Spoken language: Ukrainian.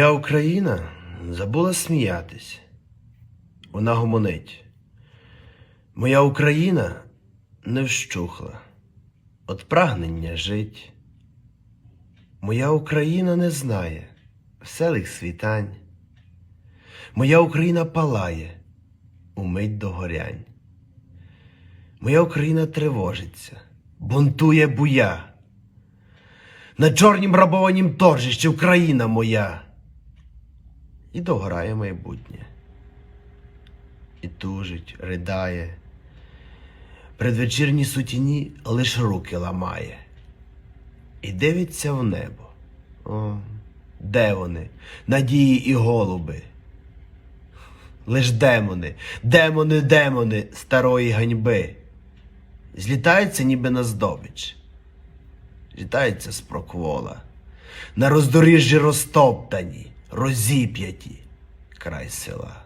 Я Україна забула сміятись. Вона гомонить. Моя Україна не вщухла от прагнення жить. Моя Україна не знає веселих світань. Моя Україна палає умить догорянь. Моя Україна тривожиться, бунтує буя. На чорнім рабованім торжищі Україна моя. І догорає майбутнє. І тужить, ридає. Предвечірній сутіні лиш руки ламає. І дивиться в небо. О, де вони? Надії і голуби. Лиш демони, демони, демони старої ганьби. Злітаються ніби на здобич. Злітаються з проквола. На роздоріжжі розтоптані, розіп'яті край села.